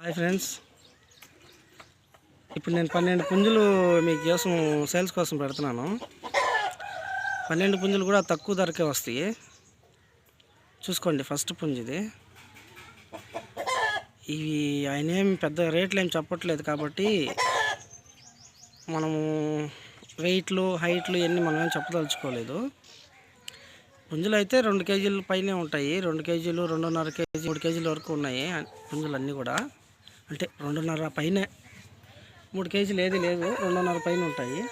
Hi friends. ఇప్పుడు నేను పన్నెండు పుంజులు మీకు కోసం సేల్స్ కోసం పెడుతున్నాను. పన్నెండు పుంజులు కూడా తక్కువ ధరకే వస్తాయి. చూసుకోండి ఫస్ట్ పుంజు ఇది. ఇవి ఆయన ఏం పెద్ద రేట్లు ఏం చెప్పట్లేదు కాబట్టి మనము వెయిట్లు హైట్లు ఇవన్నీ మనం ఏం చెప్పదలుచుకోలేదు. పుంజులు అయితే రెండు కేజీల పైనే ఉంటాయి. రెండు కేజీలు రెండున్నర కేజీ మూడు కేజీల వరకు ఉన్నాయి పుంజులు అన్నీ కూడా. అంటే రెండున్నర పైనే. మూడు కేజీలు ఏది లేదు రెండున్నర పైన ఉంటాయి.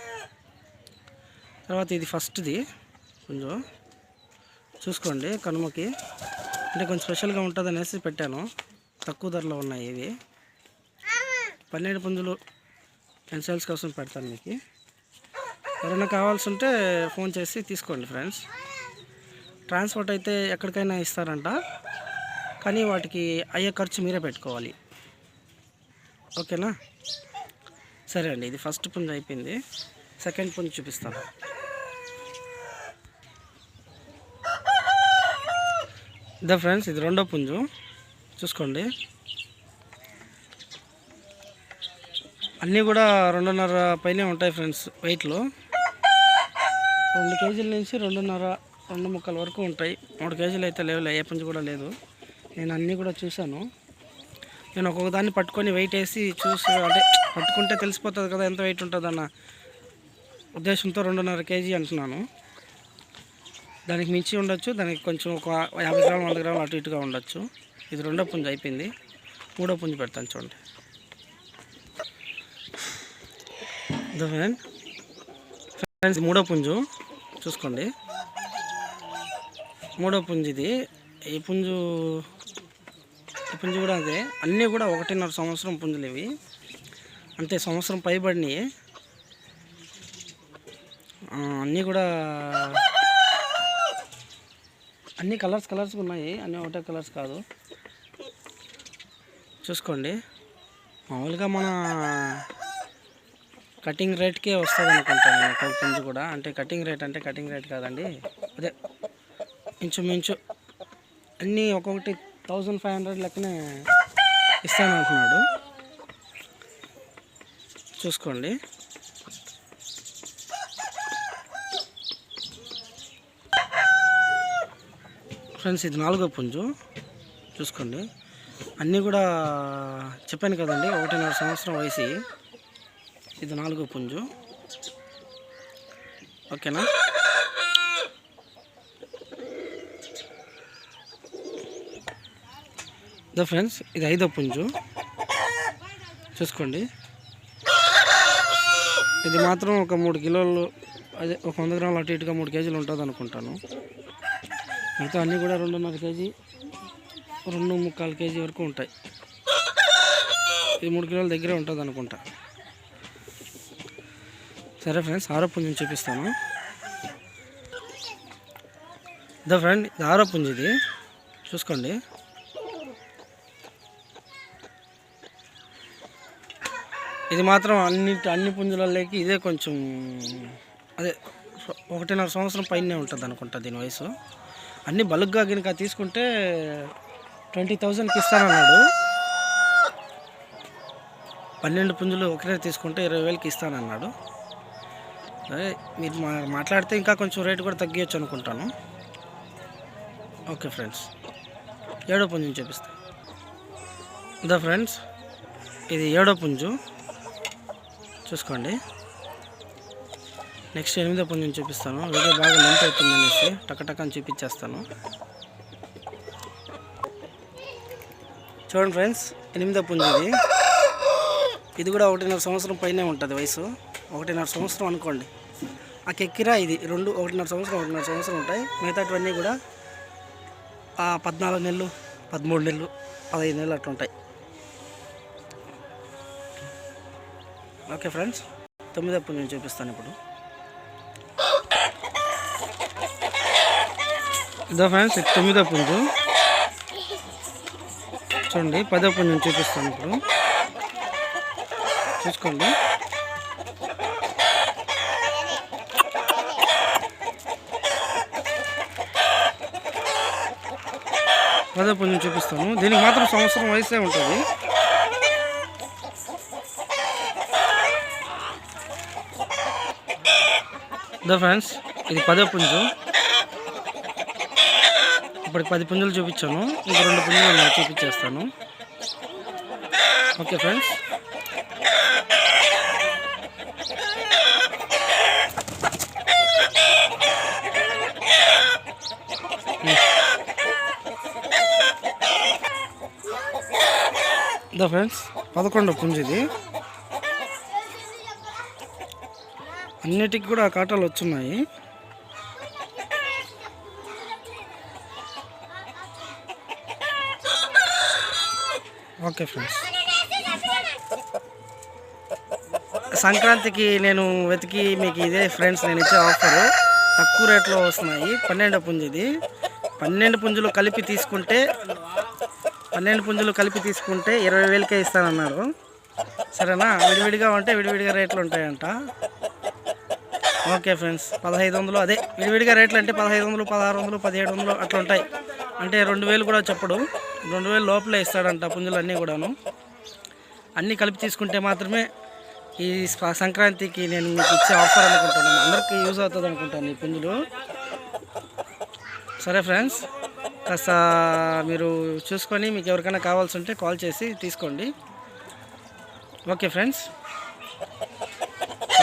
తర్వాత ఇది ఫస్ట్ది. కొంచెం చూసుకోండి కనుమకి. అంటే కొంచెం స్పెషల్గా ఉంటుంది అనేసి పెట్టాను. తక్కువ ధరలో ఉన్నాయి ఇవి. పన్నెండు పుంజులు పెన్సిల్స్ కోసం పెడతాను మీకు. ఎవరైనా కావాల్సి ఉంటే ఫోన్ చేసి తీసుకోండి ఫ్రెండ్స్. ట్రాన్స్పోర్ట్ అయితే ఎక్కడికైనా ఇస్తారంట. కానీ వాటికి అయ్యే ఖర్చు మీరే పెట్టుకోవాలి. ఓకేనా? సరే అండి ఇది ఫస్ట్ పుంజ్ అయిపోయింది. సెకండ్ పుంజ్ చూపిస్తాను. ఇదా ఫ్రెండ్స్ ఇది రెండో పుంజు. చూసుకోండి. అన్నీ కూడా రెండున్నర పైనే ఉంటాయి ఫ్రెండ్స్ వెయిట్లో. రెండు కేజీల నుంచి రెండున్నర రెండు ముక్కల వరకు ఉంటాయి. మూడు కేజీలు అయితే లేవు ఏ పుంజు కూడా లేదు. నేను అన్నీ కూడా చూశాను. నేను ఒక్కొక్కదాన్ని పట్టుకొని వెయిట్ వేసి చూసి అంటే పట్టుకుంటే తెలిసిపోతుంది కదా ఎంత వెయిట్ ఉంటుందన్న ఉద్దేశంతో రెండున్నర కేజీ అంటున్నాను. దానికి మించి ఉండొచ్చు దానికి కొంచెం ఒక యాభై గ్రాములు వంద గ్రాములు అటు ఇటుగా ఉండొచ్చు. ఇది రెండో పుంజు అయిపోయింది. మూడో పుంజు పెడతాను చూడండి. ఫ్రెండ్స్ మూడో పుంజు చూసుకోండి. మూడో పుంజు ఇది ఈ పుంజు పుంజు కూడా అదే. అన్నీ కూడా ఒకటిన్నర సంవత్సరం పుంజులు ఇవి. అంతే సంవత్సరం పైబడినాయి. అన్నీ కూడా అన్ని కలర్స్ కలర్స్ ఉన్నాయి. అన్నీ ఒకటే కలర్స్ కాదు. చూసుకోండి. మామూలుగా మన కటింగ్ రేట్కే వస్తుంది అనుకుంటాను నేను ఒక పుంజు కూడా. అంటే కటింగ్ రేట్ అంటే కటింగ్ రేట్ కాదండి. అదే ఇంచుమించు అన్నీ ఒక్కొక్కటి థౌజండ్ ఫైవ్ హండ్రెడ్ లెక్కనే ఇస్తాను అంటున్నాడు చూసుకోండి. ఫ్రెండ్స్ ఇది నాలుగో పుంజు. చూసుకోండి. అన్నీ కూడా చెప్పాను కదండి ఒకటిన్నర సంవత్సరం వయసు. ఇది నాలుగో పుంజు. ఓకేనా? ద ఫ్రెండ్స్ ఇది ఐదో పుంజు. చూసుకోండి. ఇది మాత్రం ఒక మూడు కిలోలు అదే ఒక వంద గ్రాములు అటు ఇటుగా మూడు కేజీలు ఉంటుంది అనుకుంటాను. మిగతా అన్నీ కూడా రెండున్నర కేజీ రెండు ముక్కాలు కేజీ వరకు ఉంటాయి. ఇది మూడు కిలోల దగ్గరే ఉంటుంది అనుకుంటా. సరే ఫ్రెండ్స్ ఆరో పుంజుని చూపిస్తాను. ద ఫ్రెండ్ ఇది ఆరో పుంజు ఇది. చూసుకోండి. ఇది మాత్రం అన్ని అన్ని పుంజులలోకి ఇదే కొంచెం అదే ఒకటిన్నర సంవత్సరం పైనే ఉంటుంది అనుకుంటా దీని వయసు. అన్ని బల్క్గా కనుక తీసుకుంటే ట్వంటీ థౌజండ్కి ఇస్తానన్నాడు. పన్నెండు పుంజులు ఒకటే తీసుకుంటే ఇరవై వేలకి ఇస్తానన్నాడు. అదే మీరు మా మాట్లాడితే ఇంకా కొంచెం రేటు కూడా తగ్గించచ్చు అనుకుంటాను. ఓకే ఫ్రెండ్స్ ఏడో పుంజుని చూపిస్తాను ఇదా ఫ్రెండ్స్ ఇది ఏడో పుంజు. చూసుకోండి. నెక్స్ట్ ఎనిమిదో పుంజుని చూపిస్తాను. వీడియో బాగా లెంత్ అవుతుంది అనేసి టకటకని చూపించేస్తాను. చూడండి ఫ్రెండ్స్ ఎనిమిదో పుంజు ఇది. ఇది కూడా ఒకటిన్నర సంవత్సరం పైనే ఉంటుంది వయసు. ఒకటిన్నర సంవత్సరం అనుకోండి. ఆ కెక్కిరా ఇది. రెండు ఒకటిన్నర సంవత్సరం ఒకటిన్నర సంవత్సరం ఉంటాయి. మిగతాటివన్నీ కూడా పద్నాలుగు నెలలు పదమూడు నెలలు పదహైదు నెలలు అట్లా ఉంటాయి. ఓకే ఫ్రెండ్స్ తొమ్మిదో నేను చూపిస్తాను ఇప్పుడు. ఇదో ఫ్రెండ్స్ తొమ్మిదో పుంజు చూడండి పదో పుంజుని చూపిస్తాను ఇప్పుడు. చూసుకోండి. పదో పుంజుని చూపిస్తాను. దీనికి మాత్రం సంవత్సరం వయసే ఉంటుంది. ఇదో ఫ్రెండ్స్ ఇది పదో పుంజు. ఇప్పటికి పది పుంజులు చూపించాను. ఇంక రెండు పుంజులు నేను చూపించేస్తాను. Okay friends. ఇదో ఫ్రెండ్స్ పదకొండు పుంజు ఇది. అన్నిటికి కూడా కాటాలు వచ్చున్నాయి. Okay friends. సంక్రాంతికి నేను వెతికి మీకు ఇదే ఫ్రెండ్స్ నేను ఇచ్చే ఆఫర్. తక్కువ రేట్లో వస్తున్నాయి. పన్నెండు పుంజు ఇది పన్నెండు పుంజులు కలిపి తీసుకుంటే పన్నెండు పుంజులు కలిపి తీసుకుంటే ఇరవై వేలకే ఇస్తానన్నారు. సరేనా? విడివిడిగా ఉంటే విడివిడిగా రేట్లు ఉంటాయంట. ఓకే ఫ్రెండ్స్ పదహైదు వందలు. అదే విడివిడిగా రేట్లు అంటే పదహైదు వందలు పదహారు వందలు పదిహేడు వందలు అట్లా ఉంటాయి. అంటే రెండు వేలు కూడా చెప్పడు. రెండు వేలు లోపలే ఇస్తాడంట పుంజులు అన్నీ కూడాను. అన్నీ కలిపి తీసుకుంటే మాత్రమే ఈ సంక్రాంతికి నేను మీకు ఇచ్చే ఆఫర్ అనుకుంటున్నాను. అందరికీ యూజ్ అవుతుంది అనుకుంటాను ఈ పుంజులు. సరే ఫ్రెండ్స్ కాస్త మీరు చూసుకొని మీకు ఎవరికైనా కావాల్సి ఉంటే కాల్ చేసి తీసుకోండి. Okay friends.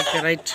Okay right.